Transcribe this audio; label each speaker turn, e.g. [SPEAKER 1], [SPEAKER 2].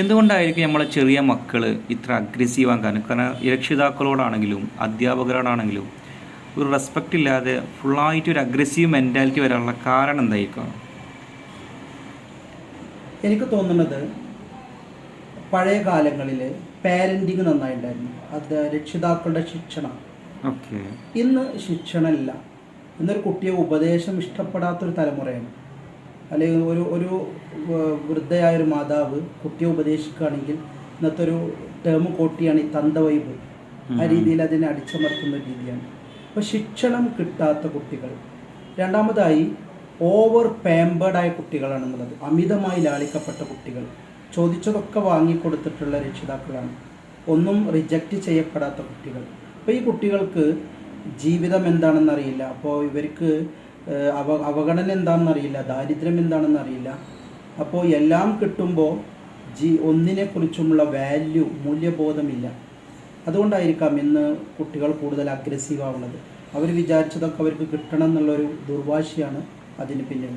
[SPEAKER 1] എന്തുകൊണ്ടായിരിക്കും നമ്മളെ ചെറിയ മക്കൾ ഇത്ര അഗ്രസീവ് ആകാൻ കാരണം? രക്ഷിതാക്കളോടാണെങ്കിലും അധ്യാപകരോടാണെങ്കിലും ഒരു റെസ്പെക്റ്റ് ഇല്ലാതെ ഫുള്ളായിട്ട് ഒരു അഗ്രസീവ് മെന്റാലിറ്റി വരാനുള്ള കാരണം എന്തായിരിക്കും?
[SPEAKER 2] എനിക്ക് തോന്നുന്നത് പഴയ കാലങ്ങളിൽ പാരന്റിങ് നന്നായിട്ടുണ്ടായിരുന്നു അത് രക്ഷിതാക്കളുടെ ശിക്ഷണം.
[SPEAKER 1] ഓക്കെ
[SPEAKER 2] ഇന്ന് ശിക്ഷണമില്ല ഇന്നൊരു കുട്ടിയെ ഉപദേശം ഇഷ്ടപ്പെടാത്തൊരു തലമുറയാണ്. അല്ലെങ്കിൽ ഒരു ഒരു വൃദ്ധയായ ഒരു മാതാവ് കുട്ടിയെ ഉപദേശിക്കുകയാണെങ്കിൽ ഇന്നത്തെ ഒരു ടേം കോട്ടിയാണ് ഈ തന്ത വൈബ് ആ രീതിയിൽ അതിനെ അടിച്ചമർത്തുന്ന രീതിയാണ്. അപ്പോൾ ശിക്ഷണം കിട്ടാത്ത കുട്ടികൾ. രണ്ടാമതായി ഓവർ പാമ്പേർഡായ കുട്ടികളാണെന്നുള്ളത് അമിതമായി ലാളിക്കപ്പെട്ട കുട്ടികൾ. ചോദിച്ചതൊക്കെ വാങ്ങിക്കൊടുത്തിട്ടുള്ള രക്ഷിതാക്കളാണ്. ഒന്നും റിജക്റ്റ് ചെയ്യപ്പെടാത്ത കുട്ടികൾ. അപ്പോൾ ഈ കുട്ടികൾക്ക് ജീവിതം എന്താണെന്നറിയില്ല. അപ്പോൾ ഇവർക്ക് അവ അവഗണന എന്താണെന്നറിയില്ല ദാരിദ്ര്യം എന്താണെന്ന് അറിയില്ല അപ്പോൾ എല്ലാം കിട്ടുമ്പോൾ ജി ഒന്നിനെക്കുറിച്ചുമുള്ള വാല്യൂ മൂല്യബോധമില്ല. അതുകൊണ്ടായിരിക്കാം ഇന്ന് കുട്ടികൾ കൂടുതൽ അഗ്രസീവ് ആവുന്നത്. അവർ വിചാരിച്ചതൊക്കെ അവർക്ക് കിട്ടണം എന്നുള്ളൊരു ദുർവാശിയാണ് അതിന് പിന്നിൽ